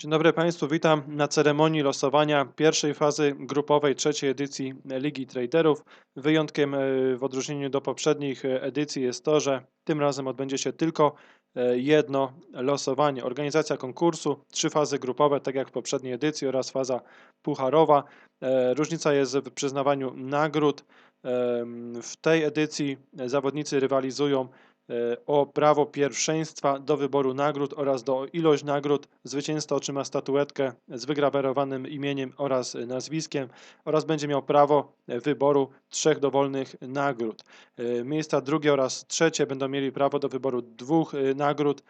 Dzień dobry Państwu, witam na ceremonii losowania pierwszej fazy grupowej trzeciej edycji Ligi Traderów. Wyjątkiem e, w odróżnieniu do poprzednich e, edycji jest to, że tym razem odbędzie się tylko e, jedno losowanie. Organizacja konkursu, trzy fazy grupowe, tak jak w poprzedniej edycji oraz faza pucharowa. Różnica jest w przyznawaniu nagród. W tej edycji zawodnicy rywalizują o prawo pierwszeństwa do wyboru nagród oraz do ilość nagród. Zwycięzca otrzyma statuetkę z wygrawerowanym imieniem oraz nazwiskiem oraz będzie miał prawo wyboru trzech dowolnych nagród. E, miejsca drugie oraz trzecie będą mieli prawo do wyboru dwóch e, nagród.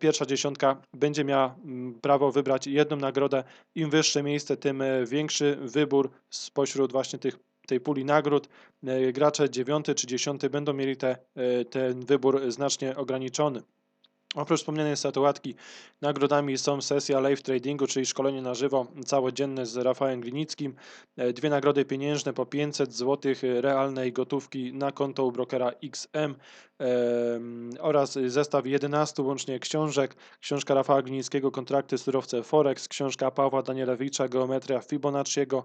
Pierwsza dziesiątka będzie miała prawo wybrać jedną nagrodę. Im wyższe miejsce, tym większy wybór spośród właśnie tych tej puli nagród e, gracze 9 czy 10 będą mieli te, e, ten wybór znacznie ograniczony. Oprócz wspomnianej statuatki, nagrodami są sesja live tradingu, czyli szkolenie na żywo całodzienne z Rafałem Glinickim, e, dwie nagrody pieniężne po 500 zł realnej gotówki na konto u brokera XM oraz zestaw 11 łącznie książek, książka Rafała Glinickiego Kontrakty surowce Forex, książka Pawła Danielewicza Geometria Fibonacciego,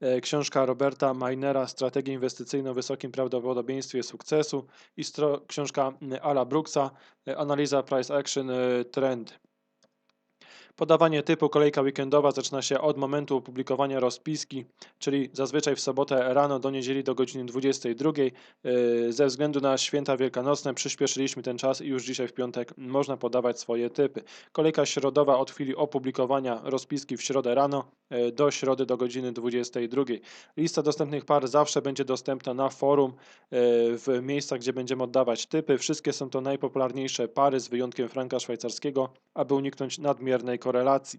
e, książka Roberta Minera Strategia inwestycyjna o wysokim prawdopodobieństwie sukcesu i książka Ala Brooksa e, Analiza Price price action uh, trend. Podawanie typu kolejka weekendowa zaczyna się od momentu opublikowania rozpiski, czyli zazwyczaj w sobotę rano do niedzieli do godziny 22. Yy, ze względu na święta wielkanocne przyspieszyliśmy ten czas i już dzisiaj w piątek można podawać swoje typy. Kolejka środowa od chwili opublikowania rozpiski w środę rano yy, do środy do godziny 22. Lista dostępnych par zawsze będzie dostępna na forum yy, w miejscach, gdzie będziemy oddawać typy. Wszystkie są to najpopularniejsze pary z wyjątkiem franka szwajcarskiego, aby uniknąć nadmiernej korelacji.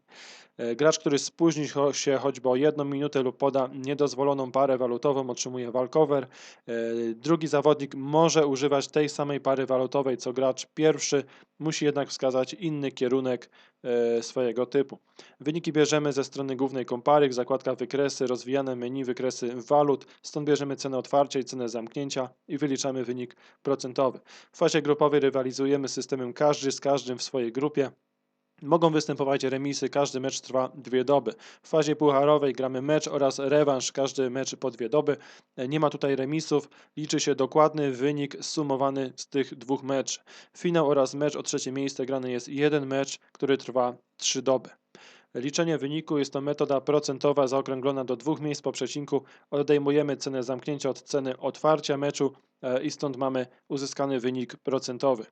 E, gracz, który spóźni się choćby o jedną minutę lub poda niedozwoloną parę walutową, otrzymuje walkover. E, drugi zawodnik może używać tej samej pary walutowej co gracz pierwszy, musi jednak wskazać inny kierunek e, swojego typu. Wyniki bierzemy ze strony głównej Comparyk, zakładka wykresy, rozwijane menu wykresy walut, stąd bierzemy cenę otwarcia i cenę zamknięcia i wyliczamy wynik procentowy. W fazie grupowej rywalizujemy systemem każdy z każdym w swojej grupie. Mogą występować remisy, każdy mecz trwa dwie doby. W fazie pucharowej gramy mecz oraz rewanż, każdy mecz po dwie doby. Nie ma tutaj remisów, liczy się dokładny wynik sumowany z tych dwóch meczy. Finał oraz mecz o trzecie miejsce grany jest jeden mecz, który trwa trzy doby. Liczenie wyniku jest to metoda procentowa zaokrąglona do dwóch miejsc po przecinku. Odejmujemy cenę zamknięcia od ceny otwarcia meczu e, i stąd mamy uzyskany wynik procentowy.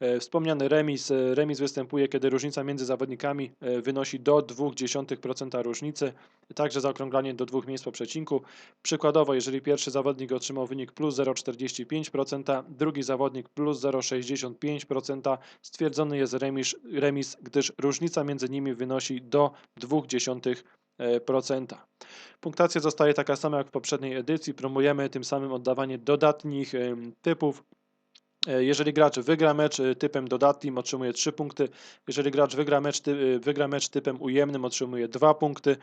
E, wspomniany remis. E, remis występuje, kiedy różnica między zawodnikami e, wynosi do 0,2% różnicy, także zaokrąglanie do dwóch miejsc po przecinku. Przykładowo, jeżeli pierwszy zawodnik otrzymał wynik plus 0,45%, drugi zawodnik plus 0,65%, stwierdzony jest remis, remis, gdyż różnica między nimi wynosi do 0,2%. Punktacja zostaje taka sama jak w poprzedniej edycji. Promujemy tym samym oddawanie dodatnich typów jeżeli gracz wygra mecz e, typem dodatnim, otrzymuje 3 punkty. Jeżeli gracz wygra mecz, ty, e, wygra mecz typem ujemnym, otrzymuje 2 punkty.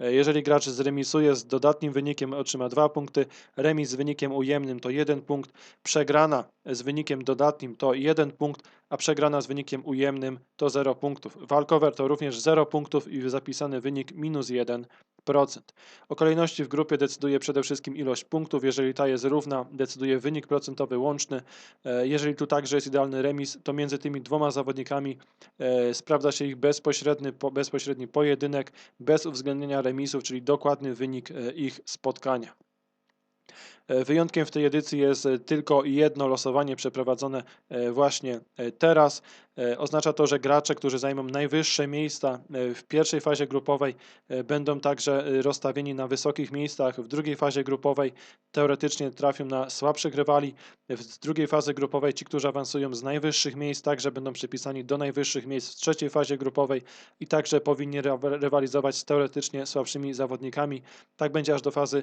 Jeżeli gracz zremisuje z dodatnim wynikiem, otrzyma 2 punkty. Remis z wynikiem ujemnym to 1 punkt. Przegrana z wynikiem dodatnim to 1 punkt, a przegrana z wynikiem ujemnym to 0 punktów. Walkover to również 0 punktów i zapisany wynik minus 1 o kolejności w grupie decyduje przede wszystkim ilość punktów. Jeżeli ta jest równa, decyduje wynik procentowy łączny. E, jeżeli tu także jest idealny remis, to między tymi dwoma zawodnikami e, sprawdza się ich bezpośredni, bezpośredni pojedynek bez uwzględnienia remisów, czyli dokładny wynik e, ich spotkania. E, wyjątkiem w tej edycji jest e, tylko jedno losowanie przeprowadzone e, właśnie teraz. Oznacza to, że gracze, którzy zajmą najwyższe miejsca w pierwszej fazie grupowej, będą także rozstawieni na wysokich miejscach. W drugiej fazie grupowej teoretycznie trafią na słabszych rywali. W drugiej fazie grupowej ci, którzy awansują z najwyższych miejsc, także będą przypisani do najwyższych miejsc w trzeciej fazie grupowej i także powinni rywalizować z teoretycznie słabszymi zawodnikami. Tak będzie aż do fazy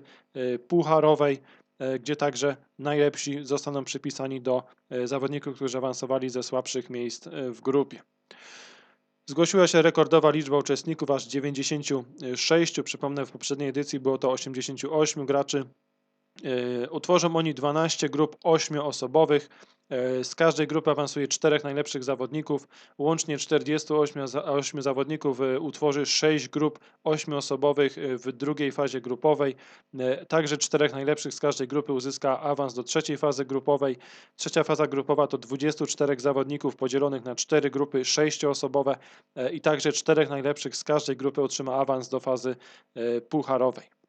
pucharowej. E, gdzie także najlepsi zostaną przypisani do e, zawodników, którzy awansowali ze słabszych miejsc e, w grupie. Zgłosiła się rekordowa liczba uczestników, aż 96. Przypomnę, w poprzedniej edycji było to 88 graczy. E, Utworzą oni 12 grup 8-osobowych. E, Z każdej grupy awansuje czterech najlepszych zawodników. Łącznie 48 za- 8 zawodników e, utworzy 6 grup 8-osobowych e, w drugiej fazie grupowej. Także czterech najlepszych z każdej grupy uzyska awans do trzeciej fazy grupowej. Trzecia faza grupowa to 24 zawodników podzielonych na cztery grupy 6-osobowe e, i także czterech najlepszych z każdej grupy otrzyma awans do fazy pucharowej.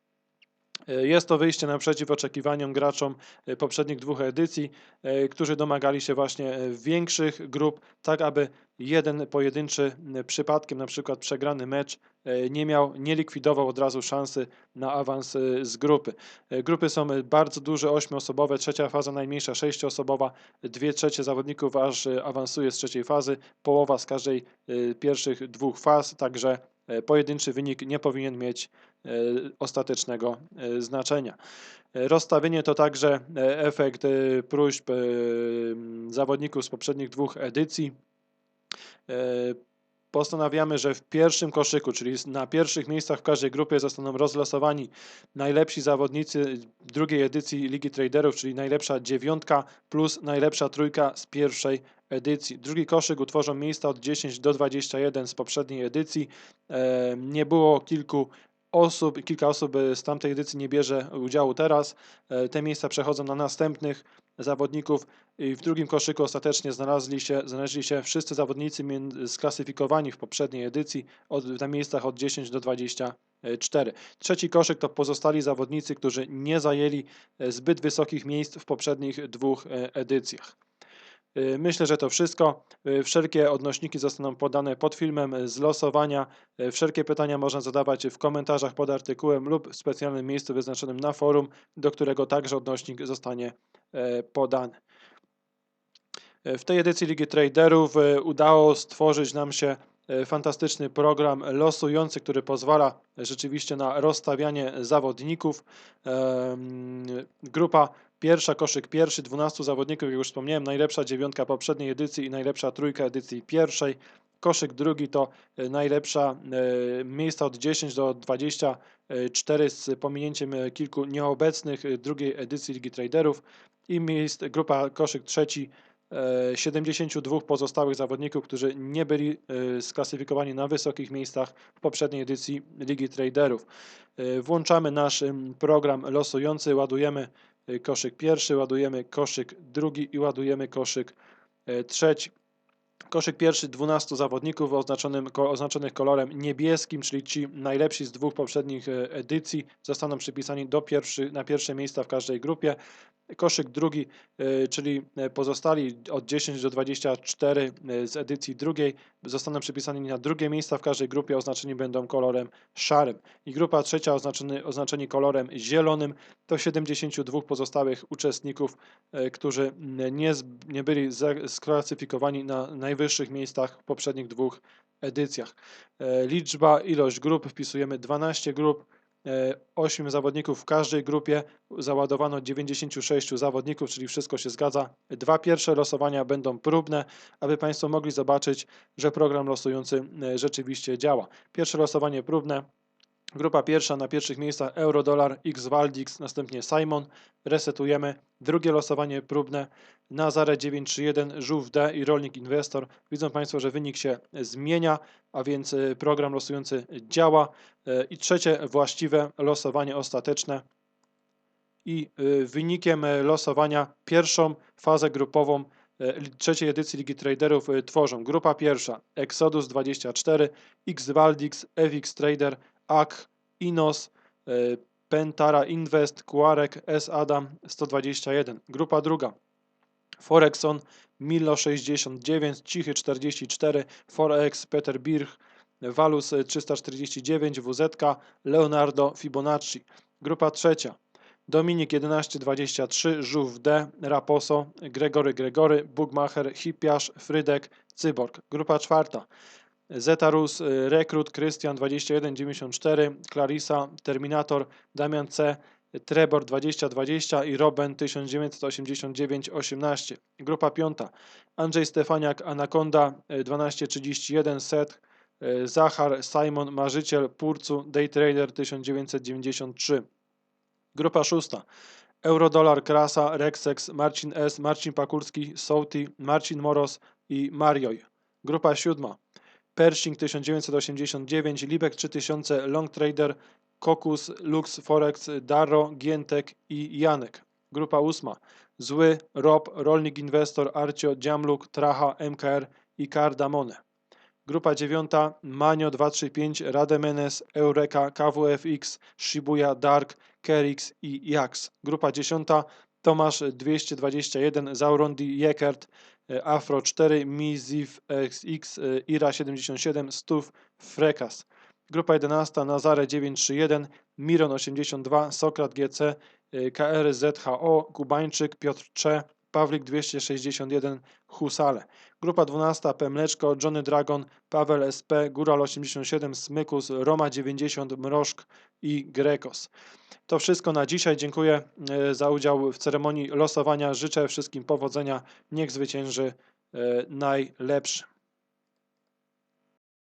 E, Jest to wyjście naprzeciw oczekiwaniom graczom e, poprzednich dwóch edycji, e, którzy domagali się właśnie większych grup, tak aby jeden pojedynczy przypadkiem, na przykład przegrany mecz, nie miał, nie likwidował od razu szansy na awans z grupy. Grupy są bardzo duże, ośmioosobowe, trzecia faza najmniejsza, sześcioosobowa, dwie trzecie zawodników aż awansuje z trzeciej fazy, połowa z każdej pierwszych dwóch faz, także pojedynczy wynik nie powinien mieć e, ostatecznego e, znaczenia. E, Rozstawienie to także e, efekt e, próśb e, zawodników z poprzednich dwóch edycji. E, Postanawiamy, że w pierwszym koszyku, czyli na pierwszych miejscach w każdej grupie zostaną rozlosowani najlepsi zawodnicy drugiej edycji Ligi Traderów, czyli najlepsza dziewiątka plus najlepsza trójka z pierwszej edycji. Drugi koszyk utworzą miejsca od 10 do 21 z poprzedniej edycji. E, Nie było kilku osób, kilka osób e, z tamtej edycji nie bierze udziału teraz. E, Te miejsca przechodzą na następnych zawodników i w drugim koszyku ostatecznie znaleźli się, znaleźli się wszyscy zawodnicy sklasyfikowani w poprzedniej edycji od, na miejscach od 10 do 24. Trzeci koszyk to pozostali zawodnicy, którzy nie zajęli zbyt wysokich miejsc w poprzednich dwóch edycjach. Y, Myślę, że to wszystko. Y, Wszelkie odnośniki zostaną podane pod filmem z losowania. Y, Wszelkie pytania można zadawać w komentarzach pod artykułem lub w specjalnym miejscu wyznaczonym na forum, do którego także odnośnik zostanie e, podany. W tej edycji Ligi Traderów udało stworzyć nam się e, fantastyczny program losujący, który pozwala rzeczywiście na rozstawianie zawodników. Grupa pierwsza, koszyk pierwszy, 12 zawodników, jak już wspomniałem, najlepsza dziewiątka poprzedniej edycji i najlepsza trójka edycji pierwszej. Koszyk drugi to e, najlepsza e, miejsca od 10 do 24 z pominięciem e, kilku nieobecnych drugiej edycji Ligi Traderów i miejsc, grupa koszyk trzeci e, 72 pozostałych zawodników, którzy nie byli sklasyfikowani na wysokich miejscach w poprzedniej edycji Ligi Traderów. Włączamy nasz program losujący, ładujemy koszyk pierwszy, ładujemy koszyk drugi i ładujemy koszyk e, trzeci. Koszyk pierwszy 12 zawodników oznaczonym, oznaczonych kolorem niebieskim, czyli ci najlepsi z dwóch poprzednich e, edycji zostaną przypisani do pierwszy, na pierwsze miejsca w każdej grupie. Koszyk drugi, e, czyli e, pozostali od 10 do 24 e, z edycji drugiej zostaną przypisani na drugie miejsca w każdej grupie, oznaczeni będą kolorem szarym. I grupa trzecia oznaczony, oznaczeni kolorem zielonym to 72 pozostałych uczestników, którzy nie, nie byli sklasyfikowani na najwyższych miejscach w poprzednich dwóch edycjach. Liczba, ilość grup, wpisujemy 12 grup, 8 zawodników w każdej grupie, załadowano 96 zawodników, czyli wszystko się zgadza. Dwa pierwsze losowania będą próbne, aby Państwo mogli zobaczyć, że program losujący e, rzeczywiście działa. Pierwsze losowanie próbne. Grupa pierwsza na pierwszych miejscach Eurodolar, X Waldix, następnie Simon. Resetujemy. Drugie losowanie próbne. Nazare 931, Żółw D i Rolnik Inwestor. Widzą Państwo, że wynik się zmienia, a więc e, program losujący działa. E, I trzecie właściwe losowanie ostateczne. I e, wynikiem losowania pierwszą fazę grupową trzeciej edycji Ligi Traderów tworzą grupa pierwsza Exodus 24, X Valdix, FX Trader, AK, Inos, e, Pentara Invest, Quarek, S Adam 121. Grupa druga Forexon, Milo 69, Cichy 44, Forex, Peter Birch, Valus e, 349, WZ, Leonardo Fibonacci. Grupa trzecia Dominik 1123, Żółw D, Raposo, Gregory Gregory, Bugmacher, Hipiarz, Frydek, Cyborg. Grupa czwarta Zetarus, y, Rekrut, Krystian 2194, Clarissa, Terminator, Damian C, Trebor 2020 i Roben 1989-18. Grupa piąta Andrzej Stefaniak, Anakonda y, 1231, Set, y, Zachar, Simon, Marzyciel, Purcu, Daytrader 1993. Grupa szósta Eurodolar, Krasa, Rexex, Marcin S., Marcin Pakulski, Souti, Marcin Moros i Marioj. Grupa siódma. Pershing 1989, Libek 3000, Long Trader, Kokus, Lux Forex, Darro, Gientek i Janek. Grupa ósma. Zły, Rob, Rolnik Inwestor, Arcio, Dziamluk, Tracha, MKR i Cardamone. Grupa dziewiąta. Manio 235, Rademenes, Eureka, KWFX, Shibuya, Dark, Kerix i Jax. Grupa dziesiąta. Tomasz 221, Zaurondi, Jekert, Afro 4, Miziv XX, e, Ira 77, Stuf, Frekas. Grupa 11, Nazare 931, Miron 82, Sokrat GC, e, KR ZHO, Kubańczyk, Piotr Cze, Pawlik 261, Husale. Grupa 12, Pemleczko, Johnny Dragon, Paweł SP, Góral 87, Smykus, Roma 90, Mrożk i Grekos. To wszystko na dzisiaj. Dziękuję e, za udział w ceremonii losowania. Życzę wszystkim powodzenia. Niech zwycięży e, najlepszy.